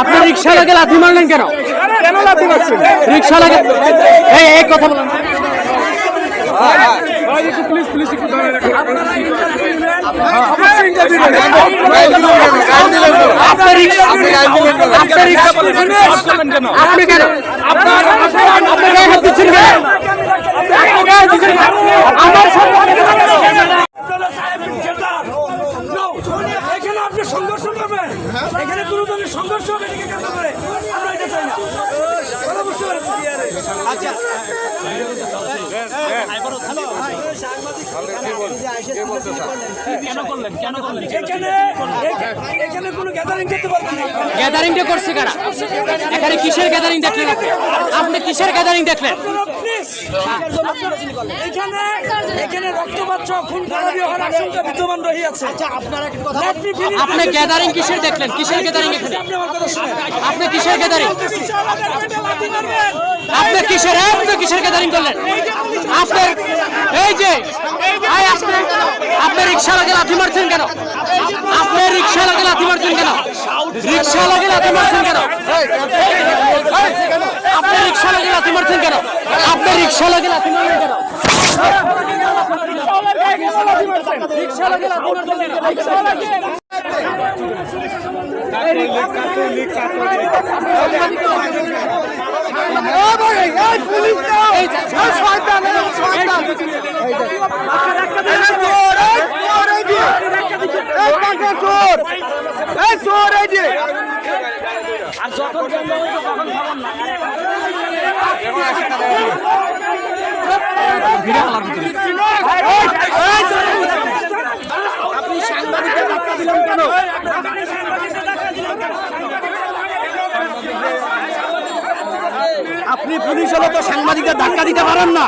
আপনি রিক্সা লাগে লাথি মারলেন কেন? কেন লাথি মারছেন? রিক্সা লাগে এই এই কথা বলেন। প্লিজ প্লিজ একটু আপনি কেন? আপনার হাত দিচ্ছেন কেন? আমার সামনে আপনারা সাহেবের জেলদার। No, এখানে আপনি সংঘর্ষ করবেন এখানে কোনো ধরনের সংঘর্ষ হবে এদিকে কেন করে আমরা এটা চাই না কথা বুঝতে পেরেছি? এখানে এখানে কোনো গ্যাদারিং করতে পারবেন না করছে কিসের গ্যাদারিং আপনি? কিসের গ্যাদারিং দেখলেন? আপনি গ্যাদারিং কিসের দেখলেন? কিসের গ্যাদারিং আপনি আপনি কিসের গ্যাদারিং আপনি কিসের আপনি কিসের গ্যাদারিং করলেন? আপনার এই যে আই আপনি। আপনি রিক্সা লাগে লাথি মারছেন কেন? আপনি রিক্সা লাগে লাথি মারছেন কেন? রিক্সা লাগে লাথি মারছেন কেন? আপনি রিক্সা লাগে লাথি মারছেন কেন? আপনি রিক্সা লাগে লাথি মারছেন কেন? রিক্সা লাগে লাথি মারছেন কেন? রিক্সা লাগে আপনি পুলিশ হলে তো সাংবাদিকদের ধাক্কা দিতে পারেন না।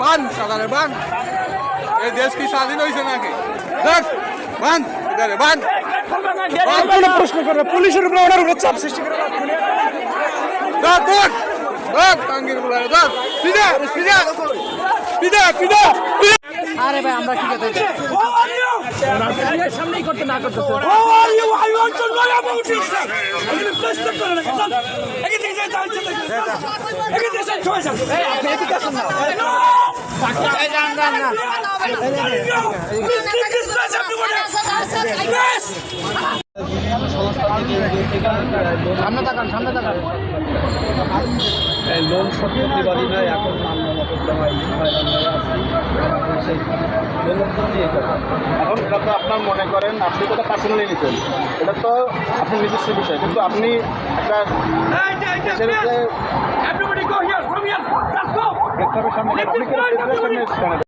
বান? সাদারে বান? এই দেশ কি স্বাধীন হয়েছে নাকি? দেখ। বান বান কোনো প্রশ্ন করবে পুলিশের উপরে ওনার উপরে চাপ সৃষ্টি করে আরে ভাই আমরা কি কথা Who are you? সামনেই করতে না করতে না, লোন শোধ করতে পারি না এখন এখন এটা তো আপনার মনে করেন আপনি তো পার্সোনালি নিচ্ছেন এটা তো আপনার নিজস্ব বিষয় কিন্তু আপনি একটা সামনে